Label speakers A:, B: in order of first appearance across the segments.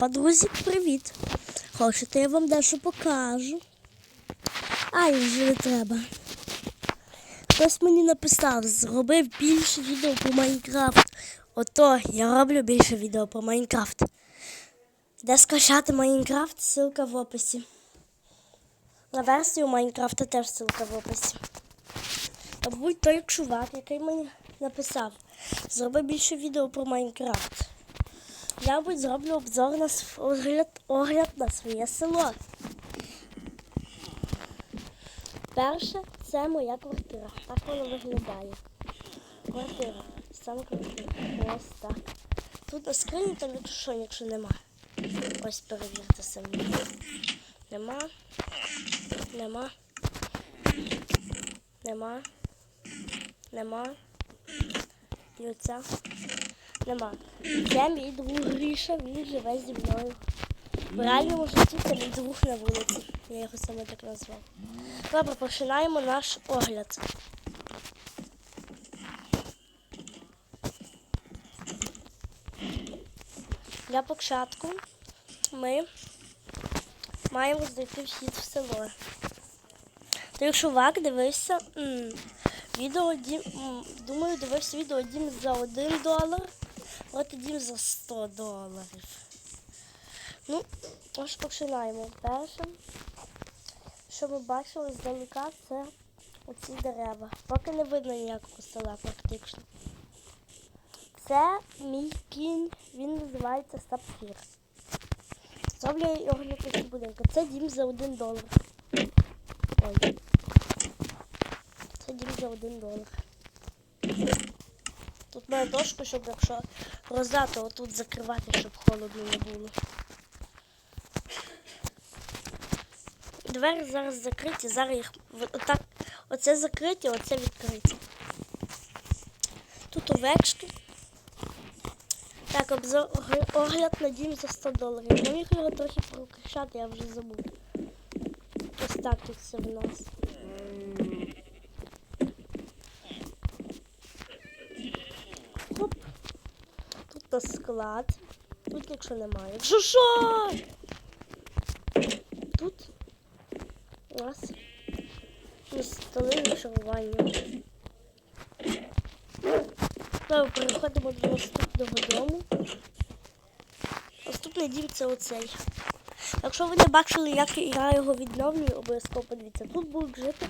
A: Опа, друзі, привіт! Хочете, я вам дещо покажу. Ай, вже не треба. Хтось мені написав, зробив більше відео про Майнкрафт. Ото я роблю більше відео про Майнкрафт. Де скачати Майнкрафт, ссылка в описі. На версію Майнкрафта теж ссылка в описі. Мабуть, той чувак, який мені написав, зроби більше відео про Майнкрафт. Я, мабуть, зроблю обзор на огляд, огляд на своє село. Перше, це моя квартира. Так вона виглядає. Квартира. Саме квартира. Ось так. Тут скрині якщо що, якщо нема. Ось перевірте самі. Нема. Нема. Нема. Нема. І оця. Нема. Це мій друг Гріша, він живе зі мною. В реальному житті це мій друг на вулиці. Я його саме так назвав. Добре, починаємо наш огляд. Для початку ми маємо знайти вхід в село. Той чувак дивився відео Дім, думаю, дивився відео Дім за 1 долар, от Дім за 100 доларів. Ну, ось починаємо. Перше, що ми бачили здалека, це оці дерева. Поки не видно ніякого села практично. Це мій кінь, він називається Сапфір. Зроблю його на такі будинки. Це дім за 1 долар. Ой. Це дім за 1 долар. Тут має дошку, щоб якщо гроза, то отут закривати, щоб холодно не було. Двері зараз закриті, зараз їх отак, оце закриті, оце відкриті. Тут овечки. Так, обзор, огляд на дім за 100 доларів. Я міг його трохи прокричати, я вже забув. Ось так тут все в нас. Хоп. Тут у нас склад. Тут нічого немає. Якщо що? Тут у нас столи шарування. Добре, переходимо до наступного дому. Наступний дім це оцей. Якщо ви не бачили, як я його відновлюю, обов'язково подивіться. Тут будуть жити,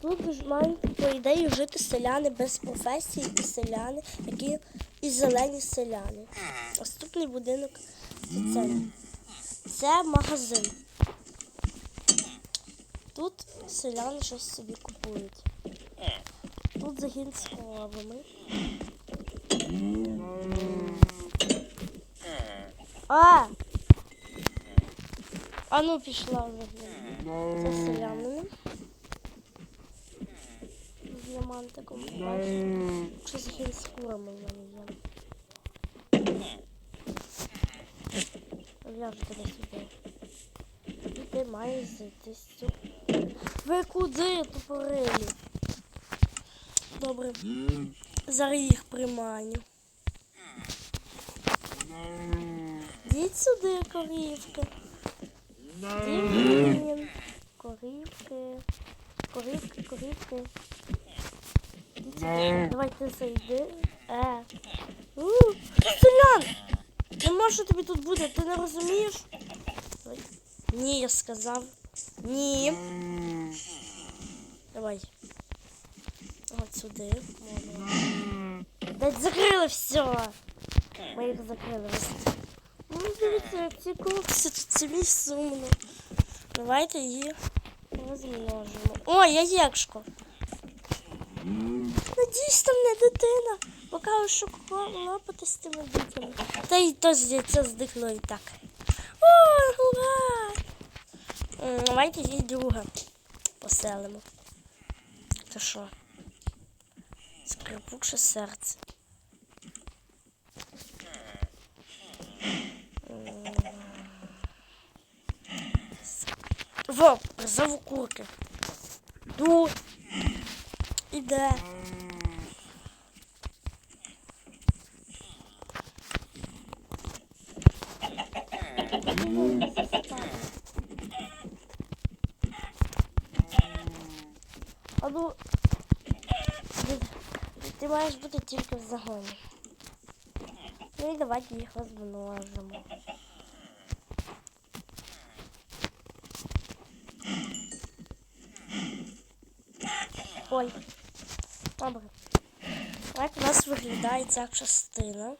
A: тут мають, по ідеї, жити селяни без професії і селяни, які і зелені селяни. Наступний будинок це це. Магазин. Тут селяни щось собі купують. Тут загін з коровами. А! А ну пішла вже. Це селянини. З діамантиком. Бачиш? Чи загін з курами є. Я ж сюди. І ти маєш зайти сюди. Ви куди тупорилі? Добре. Зараз їх приманю. Йдіть сюди, корівки. Дім, корівки. Корівки, корівки. Сюди. Зайди. Е. У! Не можу тобі тут бути, ти не розумієш? Ні, я сказав. Ні. Давай. От сюди. Дать закрили все. Ми їх закрили. Ну, дивіться, ці кокси тут самі сумно. Давайте їх розмножимо. О, яєчко. Надіюсь, там не дитина. Поки що лопати з тими дітьми. Та й то яйця здихло і так. О, ура! Давайте їй друга поселимо. Це що? Скрипуче серце. Во, призову курки. Ду. Іде. А ну, ти, маєш бути тільки в загоні. Ну і давайте їх розмножимо. Ой. Добре. Так у нас виглядає ця частина.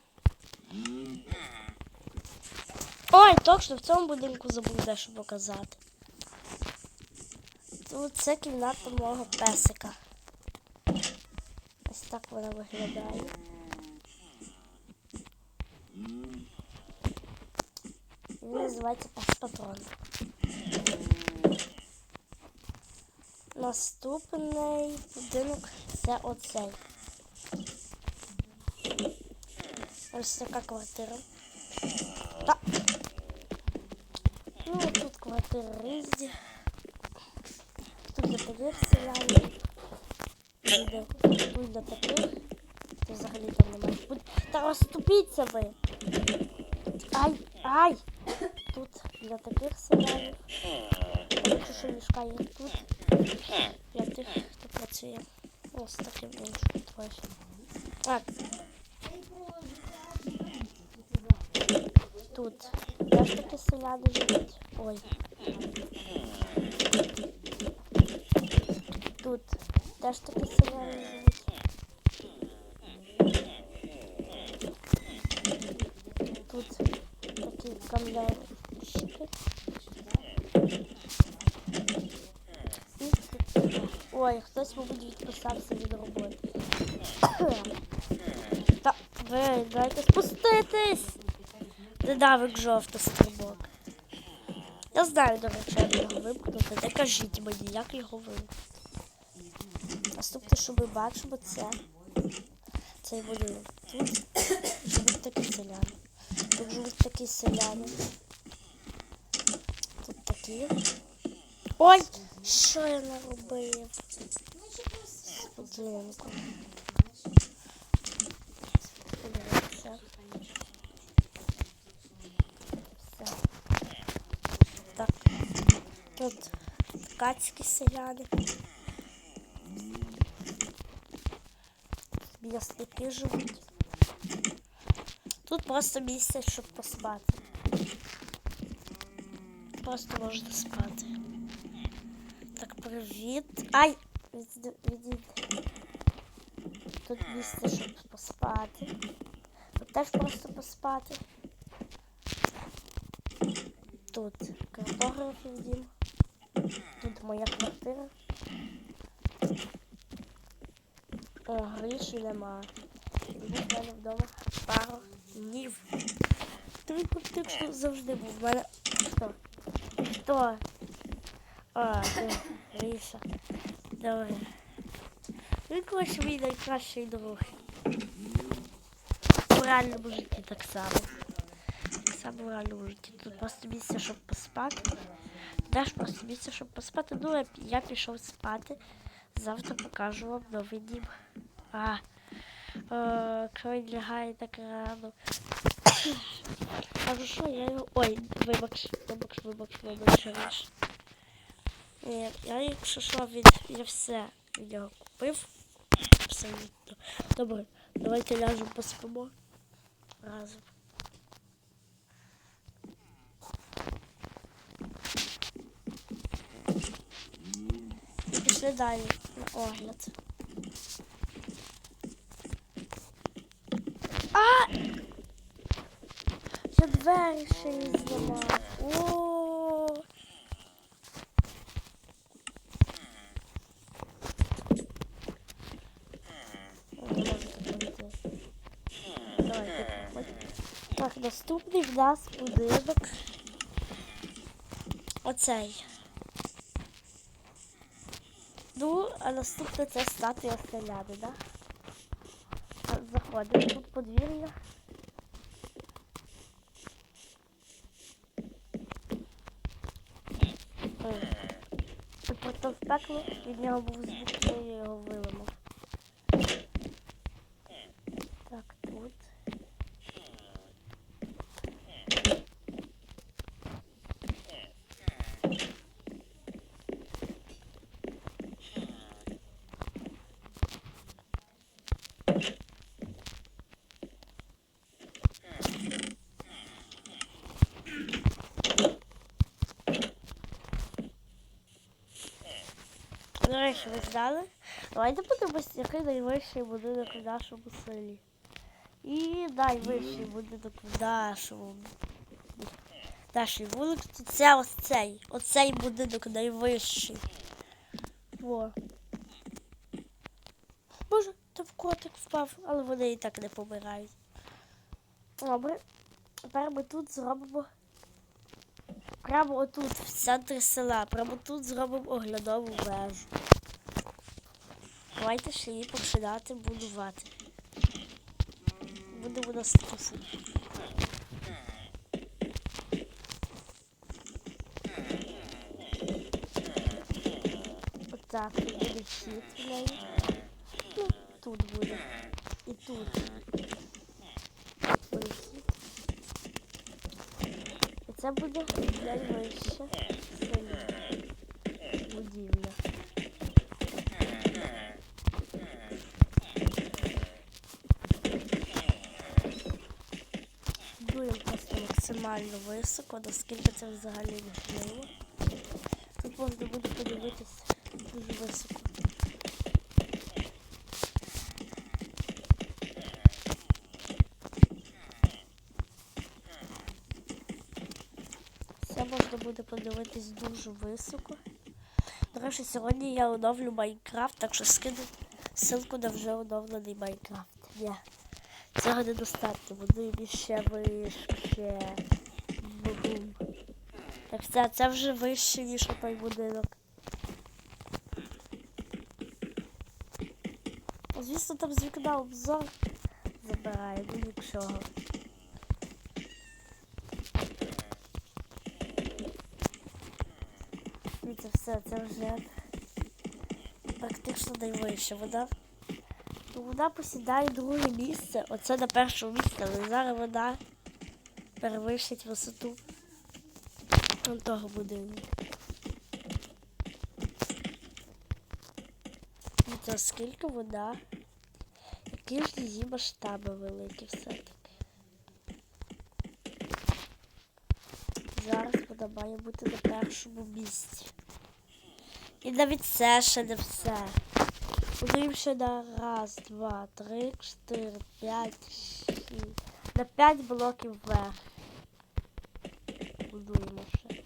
A: Ой, точно в цьому будинку забув дещо показати. Тут це кімната мого песика. Ось так вона виглядає. Він називається пес патрон. Наступний будинок це оцей. Ось така квартира. Та. Ну, різні. Тут для таких селянів. Тут для, таких. Тут взагалі там немає. Будь... Та розступіться ви! Ай! Ай! Тут для таких селянів. Якщо що мішка є тут. Для тих, хто працює. Ось таким іншим трохи. Так. Тут теж такі селяни живуть. Ой. Тут теж селяни живуть. Тут такі кам'янщики. Ой, хтось, мабуть, відписався від роботи. Та ви дайте спуститись! Динамик жовто стрибок. Я знаю, до речі, як його вимкнути. Не кажіть мені, як його вимкнути. Наступне, що ми бачимо, це цей будинок. Тут живуть такі селяни. Тут живуть такі селяни. Тут такі. Ой! Що я наробив? З Тут ткацькі селяни. М'ясники живуть. Тут просто місце, щоб поспати. Просто можна спати. Так, привіт. Ай! Відійди- Відійди. Тут місце, щоб поспати. Тут теж просто поспати. Тут картографів дім. Тут моя квартира. О, гріші нема. Він в мене вдома пару днів. Ти практично завжди був. В мене. Хто? Хто? А, ти, Гріша. Добре. Він коротше мій найкращий друг. В реальному житті так само. Так само в реальному житті. Тут просто місце, щоб поспати. Просто місце, щоб поспати. Ну, я, пішов спати. Завтра покажу вам новий дім. А, е, коли лягає так рано. А ну що, я його... Ой, вибач, вибач, вибач, вибач, Гріш. Ні, я якщо що, він, я все від нього купив. Абсолютно. Добре, давайте ляжемо поспимо разом. Пішли далі на огляд. А! Я двері ще не зламав. Так, наступний в нас будинок. Оцей. Ну, а наступне це статуя селяни, да? Так, Заходимо тут подвір'я. Це просто в пекло, від нього був звук, що я його виламав. Так, тут. До речі, ви знали? Давайте подивимось, який найвищий будинок в нашому селі. І найвищий будинок в нашому. Нашій вулиці. Це ось цей. Оцей будинок найвищий. Во. Боже, там котик впав, але вони і так не помирають. Добре. Тепер ми тут зробимо. Прямо отут, в центрі села. Прямо тут зробимо оглядову вежу. Давайте ще її починати будувати. Будемо на стусі. Отак, тут буде хід в неї. Ну, тут буде. І тут. Буде хід. І це буде найвище в селі. Будівля. Будемо просто максимально високо, наскільки це взагалі можливо. Тут можна буде подивитися дуже високо. Все можна буде подивитись дуже високо. До речі, сьогодні я оновлю Майнкрафт, так що скину ссылку на вже оновлений Майнкрафт. Ні, цього недостатньо, буду ще вище. Так все, це вже вище, ніж той будинок. Звісно, там з вікна обзор забирає, ну нічого. Це все, це вже практично найвище. Вона, ну, вона посідає друге місце. Оце на першому місці, але зараз вона перевищить висоту того будинку. Це скільки вона, які ж її масштаби великі все-таки. Зараз вона має бути на першому місці. І навіть це ще не все. Будуємо ще на раз, два, три, чотири, п'ять, шість. На п'ять блоків вверх. Будуємо ще.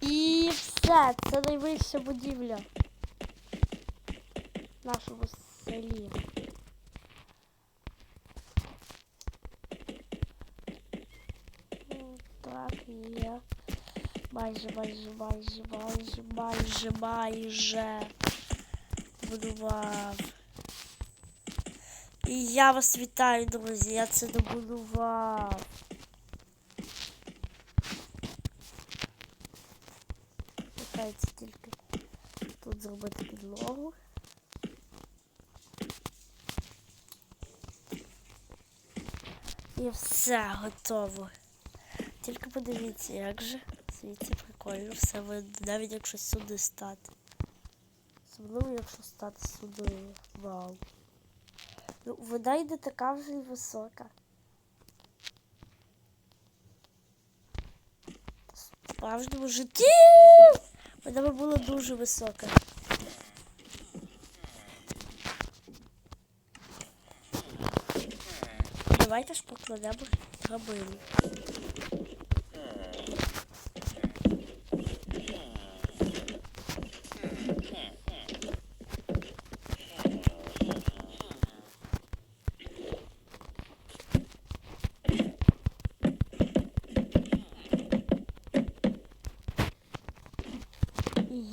A: І все, це найвища будівля в нашому селі. Ну, Так, є. Майже, майже, майже, майже, майже, майже Будував. І я вас вітаю, друзі, я це добудував. Лишається тільки тут зробити підлогу. І все готово. Тільки подивіться, як же звідси прикольно все видно, навіть якщо сюди стати. Особливо, якщо стати сюди. Вау. Ну, вода йде така вже й висока. В житті вона би була дуже висока. Давайте ж покладемо драбину.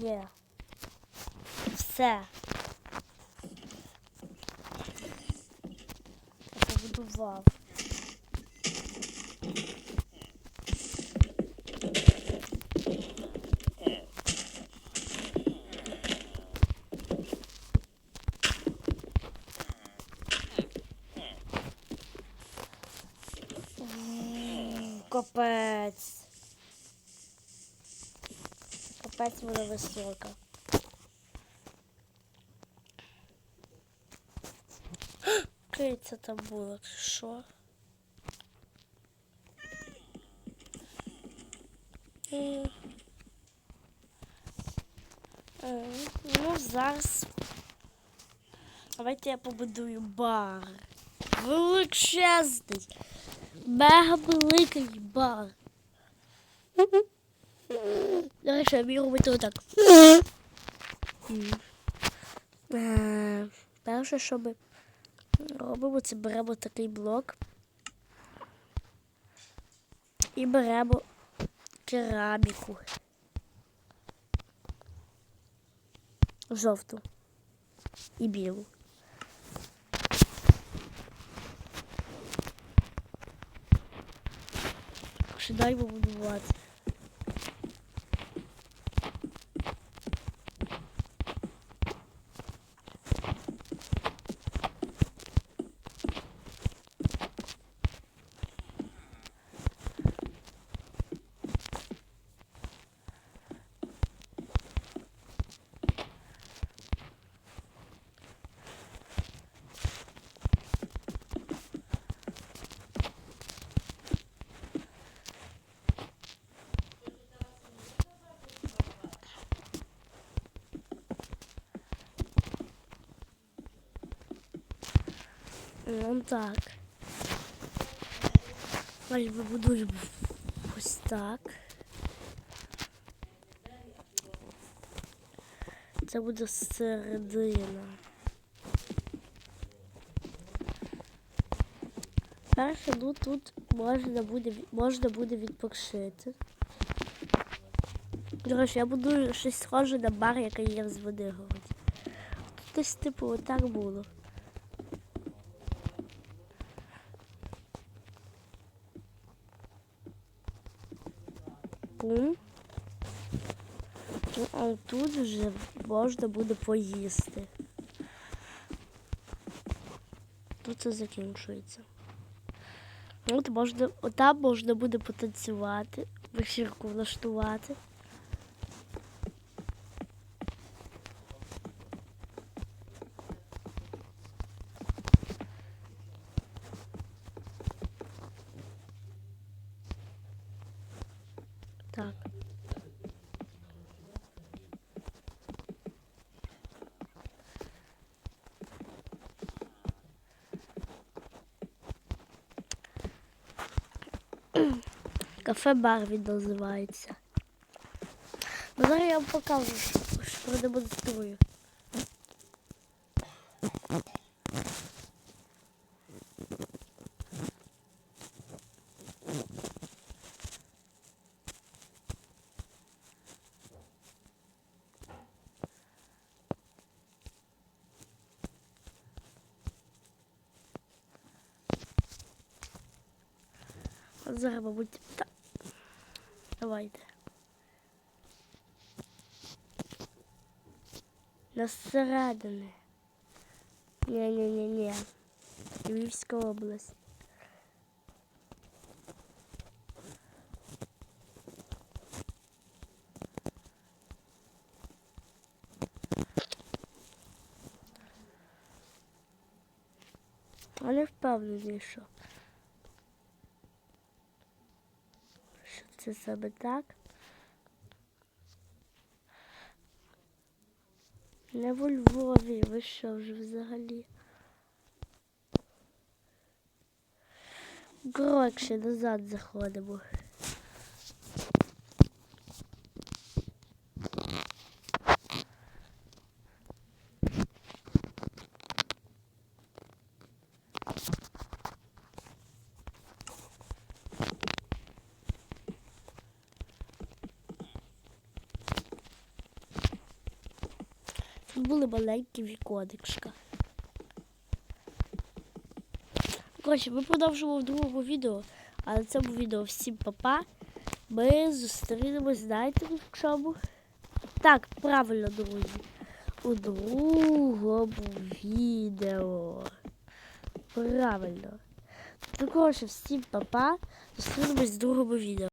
A: Є. Все. Я побудував. Капець. Капець вона висока. Киця там була, що? Е, Ну, зараз. Давайте я побудую бар. Величезний. Мега великий бар. До речі, я вмію робити отак. Перше, що ми робимо, це беремо такий блок. І беремо кераміку. Жовту і білу. Починаємо будувати. Ну так. Далі вибудуємо ось так. Це буде середина. Перше, ну тут можна буде, можна буде відпочити. До я будую щось схоже на бар, який є в Звенигороді. Тут десь типу отак було. Тут вже можна буде поїсти. Тут це закінчується. От можна, отам можна буде потанцювати, вечірку влаштувати. Так. Кафе-бар він називається. Ну, зараз я вам покажу, що, продемонструю. Зараз, мабуть, так. Давайте. Насередини. Ні-ні-ні-ні. Львівська область. Але впевнений, що. це саме так? Не во Львові, ви що вже взагалі? Коротше, назад заходимо. Були маленькі віконечка. Коротше, ми продовжимо в другому відео, а на цьому відео всім папа. Ми зустрінемось, знаєте, в чому? Так, правильно, друзі. У другому відео. Правильно. Ну, коротше, всім папа. Зустрінемось в другому відео.